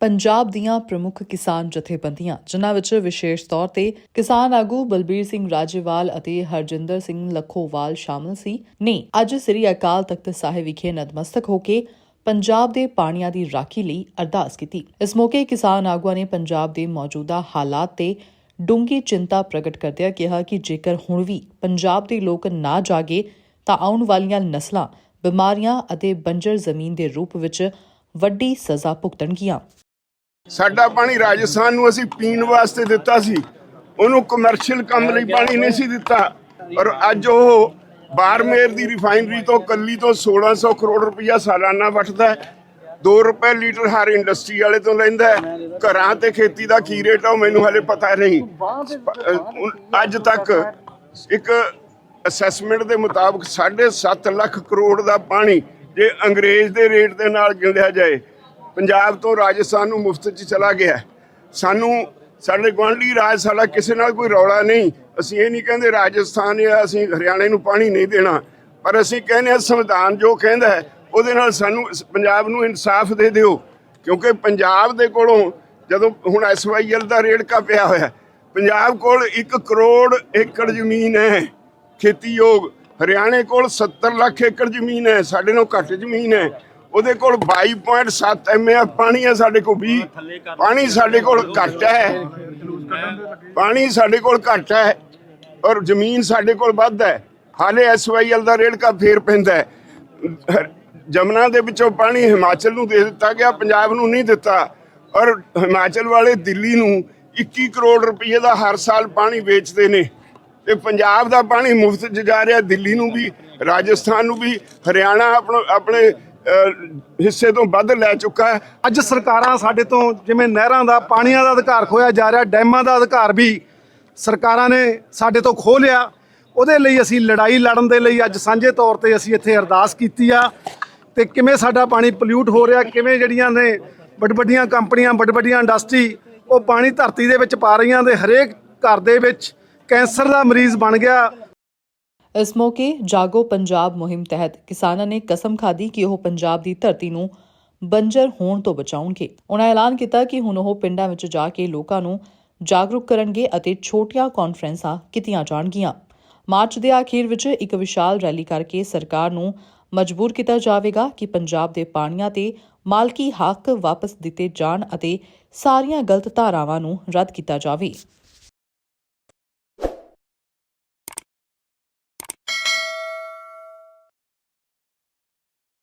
ਪੰਜਾਬ ਦੀਆਂ ਪ੍ਰਮੁੱਖ ਕਿਸਾਨ ਜਥੇਬੰਦੀਆਂ, ਜਿਨ੍ਹਾਂ ਵਿੱਚ ਵਿਸ਼ੇਸ਼ ਤੌਰ ਤੇ ਕਿਸਾਨ ਆਗੂ ਬਲਬੀਰ ਸਿੰਘ ਰਾਜੇਵਾਲ ਅਤੇ ਹਰਜਿੰਦਰ ਸਿੰਘ ਲੱਖੋਵਾਲ ਸ਼ਾਮਲ ਸੀ, ਨੇ ਅੱਜ ਸ੍ਰੀ ਅਕਾਲ ਤਖਤ ਸਾਹਿਬ ਵਿਖੇ ਨਤਮਸਤਕ ਹੋ ਕੇ ਪੰਜਾਬ ਦੇ ਪਾਣੀਆਂ ਦੀ ਰਾਖੀ ਲਈ ਅਰਦਾਸ ਕੀਤੀ। ਇਸ ਮੌਕੇ ਕਿਸਾਨ ਆਗੂਆਂ ਨੇ ਪੰਜਾਬ ਦੇ ਮੌਜੂਦਾ ਹਾਲਾਤ ਤੇ ਡੂੰਘੀ ਚਿੰਤਾ ਪ੍ਰਗਟ ਕਰਦਿਆਂ ਕਿਹਾ ਕਿ ਜੇਕਰ ਹੁਣ ਵੀ ਪੰਜਾਬ ਦੇ ਲੋਕ ਨਾ ਜਾਗੇ, ਤਾਂ ਆਉਣ ਵਾਲੀਆਂ ਨਸਲਾਂ ਬਿਮਾਰੀਆਂ ਅਤੇ ਬੰਜਰ ਜ਼ਮੀਨ ਦੇ ਰੂਪ ਵਿੱਚ ਵੱਡੀ ਸਜ਼ਾ ਭੁਗਤਣਗੀਆਂ। ਸਾਡਾ ਪਾਣੀ ਰਾਜਸਥਾਨ ਨੂੰ ਅਸੀਂ ਪੀਣ ਵਾਸਤੇ ਦਿੱਤਾ ਸੀ। ਉਹਨੂੰ ਕਮਰਸ਼ੀਅਲ ਕੰਮ ਲਈ ਪਾਣੀ ਨਹੀਂ ਸੀ ਦਿੱਤਾ। ਪਰ ਅੱਜ ਉਹ ਬਾਰਮੇਰ ਦੀ ਰਿਫਾਈਨਰੀ ਤੋਂ ਕੱਲੀ ਤੋਂ 1600 ਕਰੋੜ ਰੁਪਇਆ ਸਾਲਾਨਾ ਵਟਦਾ ਹੈ। 2 ਰੁਪਏ ਲੀਟਰ ਹਰ ਇੰਡਸਟਰੀ ਵਾਲੇ ਤੋਂ ਲੈਂਦਾ ਘਰਾਂ ਤੇ ਖੇਤੀ ਦਾ ਕੀ ਰੇਟ ਆ ਉਹ ਮੈਨੂੰ ਹਲੇ ਪਤਾ ਨਹੀਂ। ਅੱਜ ਤੱਕ ਇੱਕ ਅਸੈਸਮੈਂਟ ਦੇ ਮੁਤਾਬਕ 7.5 ਲੱਖ ਕਰੋੜ ਦਾ ਪਾਣੀ ਜੇ ਅੰਗਰੇਜ਼ ਦੇ ਰੇਟ ਦੇ ਨਾਲ ਗਿਣਿਆ ਜਾਏ ਪੰਜਾਬ ਤੋਂ ਰਾਜਸਥਾਨ ਨੂੰ ਮੁਫਤ 'ਚ ਚਲਾ ਗਿਆ ਸਾਨੂੰ ਸਾਡੇ ਗੁਆਂਢੀ ਰਾਜ ਸਾਡਾ ਕਿਸੇ ਨਾਲ ਕੋਈ ਰੌਲਾ ਨਹੀਂ। ਅਸੀਂ ਇਹ ਨਹੀਂ ਕਹਿੰਦੇ ਰਾਜਸਥਾਨ ਜਾਂ ਅਸੀਂ ਹਰਿਆਣੇ ਨੂੰ ਪਾਣੀ ਨਹੀਂ ਦੇਣਾ। ਪਰ ਅਸੀਂ ਕਹਿੰਦੇ ਹਾਂ ਸੰਵਿਧਾਨ ਜੋ ਕਹਿੰਦਾ ਹੈ, ਉਹਦੇ ਨਾਲ ਸਾਨੂੰ ਪੰਜਾਬ ਨੂੰ ਇਨਸਾਫ ਦੇ ਦਿਓ। ਕਿਉਂਕਿ ਪੰਜਾਬ ਦੇ ਕੋਲੋਂ ਜਦੋਂ ਹੁਣ ਐਸਵਾਈਐਲ ਦਾ ਰੇੜਕਾ ਪਿਆ ਹੋਇਆ, ਪੰਜਾਬ ਕੋਲ 1 ਕਰੋੜ ਏਕੜ ਜ਼ਮੀਨ ਹੈ ਖੇਤੀਯੋਗ ਹਰਿਆਣੇ ਕੋਲ 70 ਲੱਖ ਏਕੜ ਜ਼ਮੀਨ ਹੈ, ਸਾਡੇ ਨਾਲ ਘੱਟ ਜ਼ਮੀਨ ਹੈ। ਉਹਦੇ ਕੋਲ 22.7 ਐਮਐਫ ਪਾਣੀ ਹੈ ਸਾਡੇ ਕੋਲ 20 ਪਾਣੀ ਸਾਡੇ ਕੋਲ ਘੱਟ ਹੈ। ਪਾਣੀ ਸਾਡੇ ਕੋਲ ਘੱਟ ਹੈ ਔਰ ਜ਼ਮੀਨ ਸਾਡੇ ਕੋਲ ਵੱਧ ਹੈ। ਹਾਲੇ ਐਸਵਾਈਐਲ ਦਾ ਰੇੜਕਾ ਫੇਰ ਪੈਂਦਾ ਹੈ। ਜਮਨਾ ਦੇ ਵਿੱਚੋਂ ਪਾਣੀ ਹਿਮਾਚਲ ਨੂੰ ਦੇ ਦਿੱਤਾ ਗਿਆ, ਪੰਜਾਬ ਨੂੰ ਨਹੀਂ ਦਿੱਤਾ। ਔਰ ਹਿਮਾਚਲ ਵਾਲੇ ਦਿੱਲੀ ਨੂੰ 21 ਕਰੋੜ ਰੁਪਏ ਦਾ ਹਰ ਸਾਲ ਪਾਣੀ ਵੇਚਦੇ ਨੇ। ਤੇ ਪੰਜਾਬ ਦਾ ਪਾਣੀ ਮੁਫਤ 'ਚ ਜਾ ਰਿਹਾ, ਦਿੱਲੀ ਨੂੰ ਵੀ, ਰਾਜਸਥਾਨ ਨੂੰ ਵੀ, ਹਰਿਆਣਾ ਆਪਣਾ, ਆਪਣੇ ਹਿੱਸੇ ਤੋਂ ਵੱਧ ਲੈ ਚੁੱਕਾ ਹੈ। ਅੱਜ ਸਰਕਾਰਾਂ ਸਾਡੇ ਤੋਂ ਜਿਵੇਂ ਨਹਿਰਾਂ ਦਾ, ਪਾਣੀਆਂ ਦਾ ਅਧਿਕਾਰ ਖੋਇਆ ਜਾ ਰਿਹਾ, ਡੈਮਾਂ ਦਾ ਅਧਿਕਾਰ ਵੀ ਸਰਕਾਰਾਂ ਨੇ ਸਾਡੇ ਤੋਂ ਖੋਹ ਲਿਆ। ਉਹਦੇ ਲਈ ਅਸੀਂ ਲੜਾਈ ਲੜਨ ਦੇ ਲਈ ਅੱਜ ਸਾਂਝੇ ਤੌਰ ਤੇ ਅਸੀਂ ਇੱਥੇ ਅਰਦਾਸ ਕੀਤੀ ਆ। ਤੇ ਕਿਵੇਂ ਸਾਡਾ ਪਾਣੀ ਪੋਲਿਊਟ ਹੋ ਰਿਹਾ, ਕਿਵੇਂ ਜਿਹੜੀਆਂ ਨੇ ਵੱਡ ਵੱਡੀਆਂ ਕੰਪਨੀਆਂ ਵੱਡ ਵੱਡੀਆਂ ਇੰਡਸਟਰੀ, ਉਹ ਪਾਣੀ ਧਰਤੀ ਦੇ ਵਿੱਚ ਪਾ ਰਹੀਆਂ ਦੇ ਹਰੇਕ ਘਰ ਦੇ ਵਿੱਚ ਕੈਂਸਰ ਦਾ ਮਰੀਜ਼ ਬਣ ਗਿਆ। ਇਸ ਮੌਕੇ ਜਾਗੋ ਪੰਜਾਬ ਮੁਹਿੰਮ ਤਹਿਤ ਕਿਸਾਨਾਂ ਨੇ ਕਸਮ ਖਾਧੀ ਕਿ ਉਹ ਪੰਜਾਬ ਦੀ ਧਰਤੀ ਨੂੰ ਬੰਜਰ ਹੋਣ ਤੋਂ ਬਚਾਉਣਗੇ। ਉਹਨਾਂ ਐਲਾਨ ਕੀਤਾ ਕਿ ਹੁਣ ਉਹ ਪਿੰਡਾਂ ਵਿੱਚ ਜਾ ਕੇ ਲੋਕਾਂ ਨੂੰ ਜਾਗਰੂਕ ਕਰਨਗੇ ਅਤੇ ਛੋਟੀਆਂ ਕਾਨਫਰੰਸਾਂ ਕੀਤੀਆਂ ਜਾਣਗੀਆਂ। ਮਾਰਚ ਦੇ ਆਖੀਰ ਵਿੱਚ ਇੱਕ ਵਿਸ਼ਾਲ ਰੈਲੀ ਕਰਕੇ ਸਰਕਾਰ ਨੂੰ ਮਜਬੂਰ ਕੀਤਾ ਜਾਵੇਗਾ ਕਿ ਪੰਜਾਬ ਦੇ ਪਾਣੀਆਂ ਤੇ ਮਾਲਕੀ ਹੱਕ ਵਾਪਸ ਦਿੱਤੇ ਜਾਣ ਅਤੇ ਸਾਰੀਆਂ ਗਲਤ ਧਾਰਾਵਾਂ ਨੂੰ ਰੱਦ ਕੀਤਾ ਜਾਵੇ।